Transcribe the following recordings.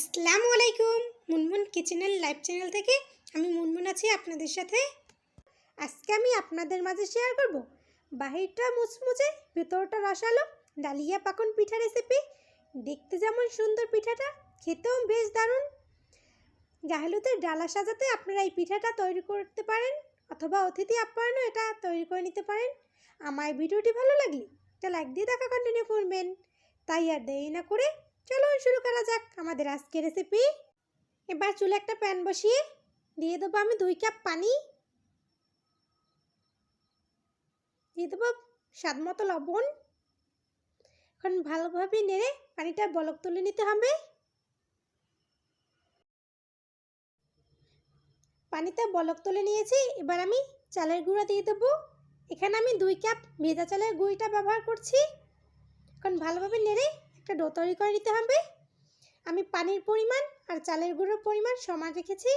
আসসালামু আলাইকুম। মুনমুন কিচেনের লাইভ চ্যানেল থেকে আমি মুনমুন আছি আপনাদের সাথে। আজকে আমি আপনাদের মাঝে শেয়ার করব বাহিরটা মুচমুচে ভেতরটা রসালো, ডালিয়া পাকন পিঠা রেসিপি দেখতে যেমন সুন্দর পিঠাটা, খেতেও বেশ দারুণ। গাহলুতের ডালা সাজাতে আপনারা এই পিঠাটা তৈরি করতে পারেন অথবা অতিথি আপ্যায়নও এটা তৈরি করে নিতে পারেন। আমার ভিডিওটি ভালো লাগলে একটা লাইক দিয়ে দেখা কন্টিনিউ করবেন। তাই আর দেরি না করে চলুন শুরু করা যাক আমাদের আজকের রেসিপি এবার চুলে একটা প্যান বসিয়ে দিয়ে দেবো আমি দুই কাপ পানি। দিয়ে দেবো স্বাদ মতো লবণ। এখন ভালোভাবে নেড়ে পানিটা বলক তুলে নিতে হবে। পানিতে বলক তুলে নিয়েছি, এবার আমি চালের গুঁড়া দিয়ে দেবো। এখানে আমি দুই কাপ ভেজা চালের গুঁড়িটা ব্যবহার করছি। এখন ভালোভাবে নেড়ে একটা ডো তৈরি করে নিতে হবে। আমি পানির পরিমাণ আর চালের গুঁড়োর পরিমাণ সমান রেখেছি।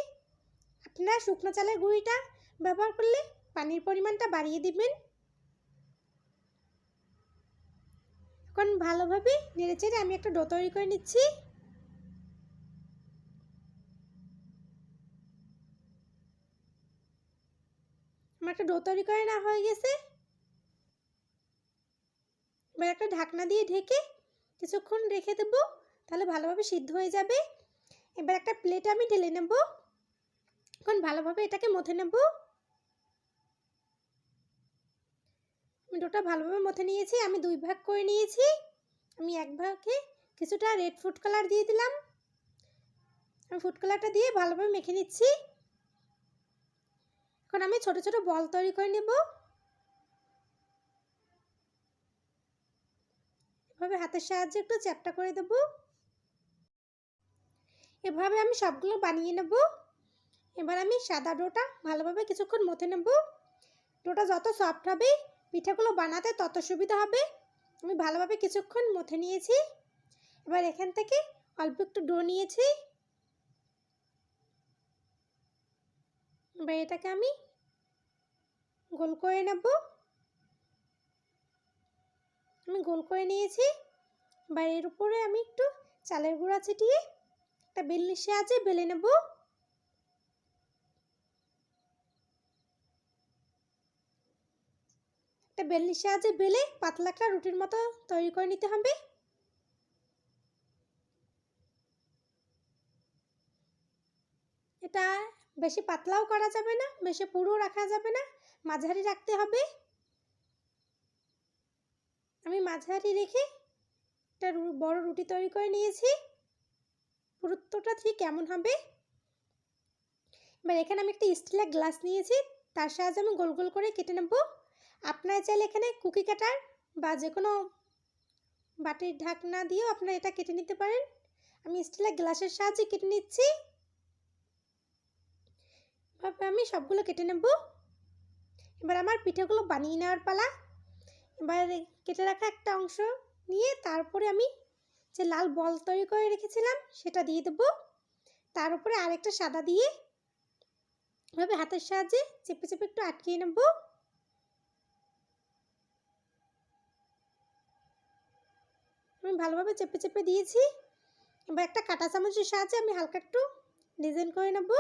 আপনারা শুকনো চালের গুঁড়িটা ব্যবহার করলে পানির পরিমাণটা বাড়িয়ে দিবেন। এখন ভালোভাবে নেড়ে চেড়ে আমি একটা ডো তৈরি করে নিচ্ছি। আমার একটা ডো তৈরি করে না হয়ে গেছে। এবার একটা ঢাকনা দিয়ে ঢেকে কিছুক্ষণ রেখে দেবো, তাহলে ভালোভাবে সিদ্ধ হয়ে যাবে। এবার একটা প্লেটে আমি ঢেলে নেব। এখন ভালোভাবে এটাকে মথে নেব। আমি ডোটা ভালোভাবে মথে নিয়েছি, আমি দুই ভাগ করে নিয়েছি। আমি এক ভাগে কিছুটা রেড ফুড কালার দিয়ে দিলাম। আমি ফুড কালারটা দিয়ে ভালোভাবে মেখে নিচ্ছি। এখন আমি ছোট ছোট বল তৈরি করে নেব। এভাবে হাতের সাহায্যে একটু চ্যাপটা করে দেব। এভাবে আমি সবগুলো বানিয়ে নেব। এবার আমি সাদা ডোটা ভালোভাবে কিছুক্ষণ মথে নেব। ডোটা যত সফট হবে, পিঠাগুলো বানাতে তত সুবিধা হবে। আমি ভালোভাবে কিছুক্ষণ মথে নিয়েছি। এবার এখান থেকে অল্প একটু ডো নিয়েছি। এবার এটাকে আমি গোল করে নেব। আমি গোল করে নিয়েছি। এর উপরে আমি একটু চালের গুঁড়া ছিটিয়ে একটা বেলনির সাহায্যে বেলে নেব। একটা বেলনির সাহায্যে বেলে পাতলা একটা রুটির মতো তৈরি করে নিতে হবে। এটা বেশি পাতলাও করা যাবে না, বেশি পুরো রাখা যাবে না, মাঝারি রাখতে হবে। আমি মাঝারি রেখে একটা বড় রুটি তৈরি করে নিয়েছি। পুরুত্বটা ঠিক কেমন হবে? এবার এখানে আমি একটা স্টিলের গ্লাস নিয়েছি, তার সাহায্যে আমি গোল গোল করে কেটে নেব। আপনারা চাইলে এখানে কুকি কাটার বা যে কোনো বাটির ঢাকনা দিয়েও আপনারা এটা কেটে নিতে পারেন। আমি স্টিলের গ্লাসের সাহায্যে কেটে নিচ্ছি। এভাবে আমি সবগুলো কেটে নেব। এবার আমার পিঠাগুলো বানিয়ে নেওয়ার পালা। এবার কেটে রাখা একটা অংশ নিয়ে তারপরে আমি যে লাল বল তৈরি করে রেখেছিলাম সেটা দিয়ে দেবো। তার উপরে আরেকটা সাদা দিয়ে এভাবে হাতের সাহায্যে চেপে চেপে একটু আটকিয়ে নেব। আমি ভালোভাবে চেপে চেপে দিয়েছি। এবার একটা কাঁটা চামচের সাহায্যে আমি হালকা একটু ডিজাইন করে নেব।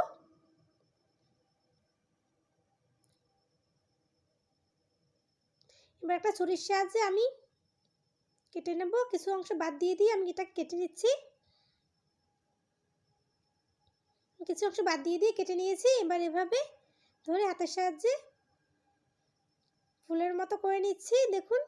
এবার একটা ছুরির সাহায্যে আমি কেটে নেব। কিছু অংশ বাদ দিয়ে দিয়ে আমি এটা কেটে নিচ্ছি। কিছু অংশ বাদ দিয়ে দিয়ে কেটে নিয়েছি। এবার এভাবে ধরে হাতের সাহায্যে ফুলের মতো করে নিচ্ছি। দেখুন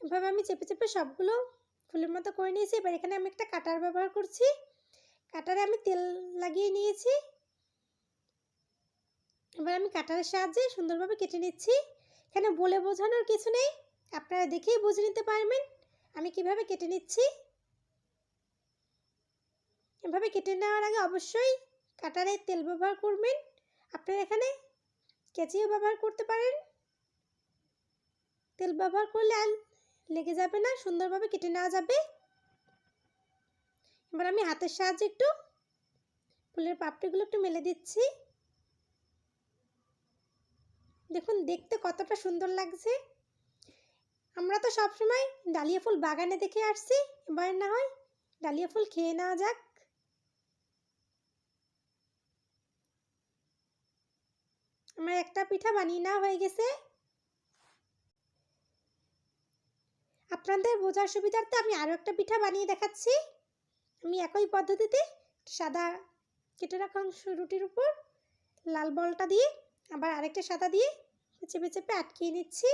এভাবে আমি চেপে চেপে সবগুলো ফুলের মতো করে নিয়েছি। এবার এখানে আমি একটা কাটার ব্যবহার করছি। কাটারে আমি তেল লাগিয়ে নিয়েছি। এবার আমি কাটারের সাহায্যে সুন্দরভাবে কেটে নিচ্ছি। এখানে বলে বোঝানোর কিছু নেই। আপনারা দেখেই বুঝে নিতে পারবেন আমি কীভাবে কেটে নিচ্ছি। এভাবে কেটে নেওয়ার আগে অবশ্যই কাটারে তেল ব্যবহার করবেন। আপনারা এখানে কেচিও ব্যবহার করতে পারেন। তেল ব্যবহার করলে লেগে যাবে না, সুন্দরভাবে কেটে নেওয়া যাবে। এবার আমি হাতের সাহায্যে একটু ফুলের পাপড়িগুলো একটু মেলে দিচ্ছি। দেখুন, দেখতে কতটা সুন্দর লাগছে। আমরা তো সবসময় ডালিয়া ফুল বাগানে দেখে আসছি, এবার না হয় ডালিয়া ফুল খেয়ে নেওয়া যাক। আমার একটা পিঠা বানিয়ে নেওয়া হয়ে গেছে। আপনাদের বোঝার সুবিধার্থে আমি আরও একটা পিঠা বানিয়ে দেখাচ্ছি। আমি একই পদ্ধতিতে সাদা কেটে রাখা অংশ রুটির উপর লাল বলটা দিয়ে আবার আরেকটা সাদা দিয়ে চেপে চেপে আটকিয়ে নিচ্ছি।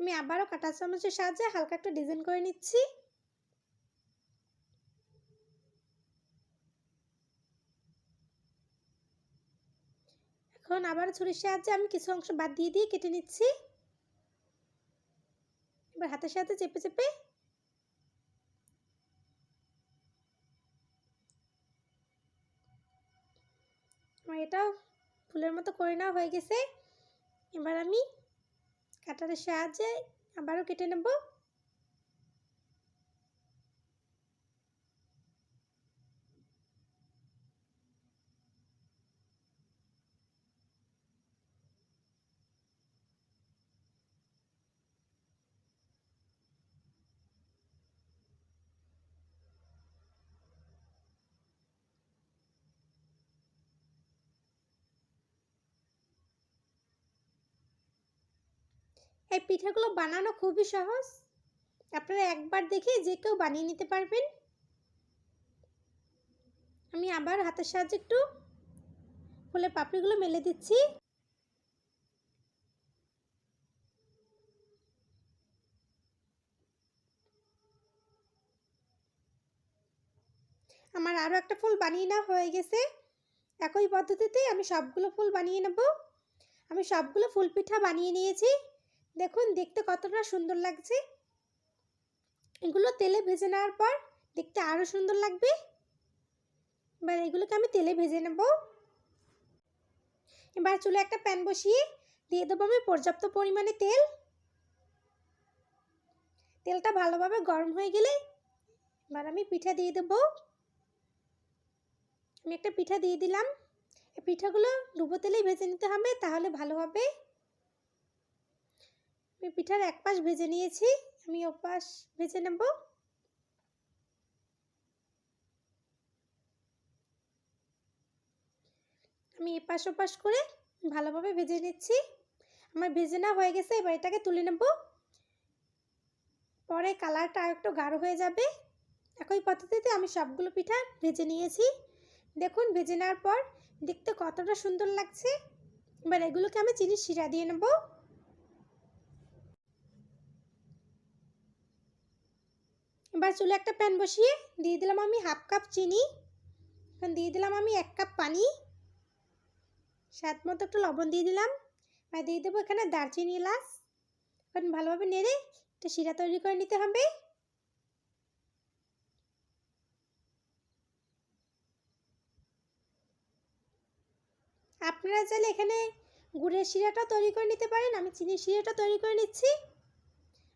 আমি আবারও কাঁটা চামচের সাহায্যে হালকা একটা ডিজাইন করে নিচ্ছি। এখন আবার ছুরির সাহায্যে আমি কিছু অংশ বাদ দিয়ে দিয়ে কেটে নিচ্ছি। এবার হাতের সাথে চেপে চেপে এটাও ফুলের মতো করে নেওয়া হয়ে গেছে। এবার আমি কাটারের সাহায্যে আবারও কেটে নেব। এই পিঠাগুলো বানানো খুবই সহজ। আপনারা একবার দেখে যে কেউ বানিয়ে নিতে পারবেন। আমি আবার হাতের সাহায্যে একটু ফুলের পাপড়িগুলো মেলে দিচ্ছি। আমার আরও একটা ফুল বানিয়ে নেওয়া হয়ে গেছে। একই পদ্ধতিতে আমি সবগুলো ফুল বানিয়ে নেব। আমি সবগুলো ফুল পিঠা বানিয়ে নিয়েছি। দেখুন, দেখতে কতটা সুন্দর লাগছে। এগুলো তেলে ভেজে নেওয়ার পর দেখতে আরও সুন্দর লাগবে। এবার এগুলোকে আমি তেলে ভেজে নেব। এবার চুলে একটা প্যান বসিয়ে দিয়ে দেবো আমি পর্যাপ্ত পরিমাণে তেল। তেলটা ভালোভাবে গরম হয়ে গেলে এবার আমি পিঠা দিয়ে দেবো। আমি একটা পিঠা দিয়ে দিলাম। পিঠাগুলো ডুবো তেলেই ভেজে নিতে হবে, তাহলে ভালো হবে। আমি পিঠার এক পাশ ভেজে নিয়েছি, আমি ওপাশ ভেজে নেব। আমি এপাশ ওপাশ করে ভালোভাবে ভেজে নিচ্ছি। আমার ভেজে না হয়ে গেছে, এবার এটাকে তুলে নেব। পরে কালারটা আর একটু গাঢ় হয়ে যাবে। একই পদ্ধতিতে আমি সবগুলো পিঠা ভেজে নিয়েছি। দেখুন, ভেজে নেওয়ার পর দেখতে কতটা সুন্দর লাগছে। এবার এগুলোকে আমি চিনির শিরা দিয়ে নেব। এবার চুলে একটা প্যান বসিয়ে দিয়ে দিলাম আমি হাফ কাপ চিনি। এখন দিয়ে দিলাম আমি এক কাপ পানি। স্বাদ মতো একটু লবণ দিয়ে দিলাম। আর দিয়ে দেবো এখানে দারচিনি এলাচ। এখন ভালোভাবে নেড়ে একটা শিরা তৈরি করে নিতে হবে। আপনারা চাইলে এখানে গুড়ের শিরাটা তৈরি করে নিতে পারেন। আমি চিনির শিরাটা তৈরি করে নিচ্ছি।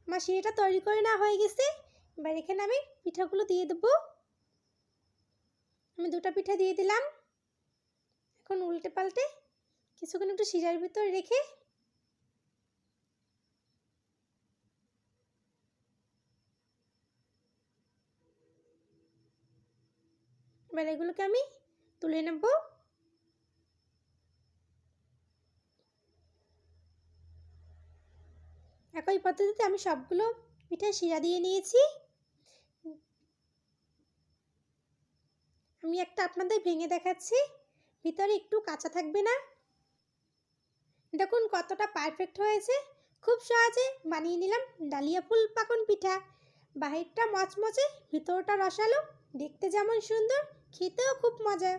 আমার শিরাটা তৈরি করে না হয়ে গেছে। এবার এখানে আমি পিঠাগুলো দিয়ে দেবো। আমি দুটো পিঠা দিয়ে দিলাম। এখন উল্টে পাল্টে কিছুক্ষণ একটু সিজার ভিতরে রেখে এবার এগুলোকে আমি তুলে নেব। একই পদ্ধতিতে আমি সবগুলো পিঠে শিরা দিয়ে নিয়েছি। আমি একটা আপনাদের ভেঙে দেখাচ্ছি। ভিতরে একটু কাঁচা থাকবে না। দেখুন কতটা পারফেক্ট হয়েছে। খুব সহজে বানিয়ে নিলাম ডালিয়া ফুল পাকন পিঠা। বাহিরটা মচমচে, ভিতরটা রসালো, দেখতে যেমন সুন্দর, খেতেও খুব মজা।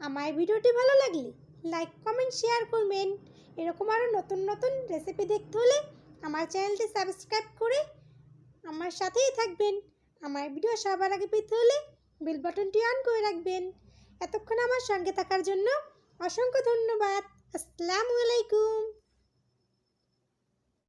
আমার ভিডিওটি ভালো লাগলে লাইক কমেন্ট শেয়ার করবেন। এরকম আরও নতুন নতুন রেসিপি দেখতে হলে আমার চ্যানেলটি সাবস্ক্রাইব করে আমার সাথেই থাকবেন। আমার ভিডিও সবার আগে পেতে হলে বেল বাটনটি অন করে রাখবেন। এতক্ষণ আমার সঙ্গে থাকার জন্য অসংখ্য ধন্যবাদ। আসসালামু আলাইকুম।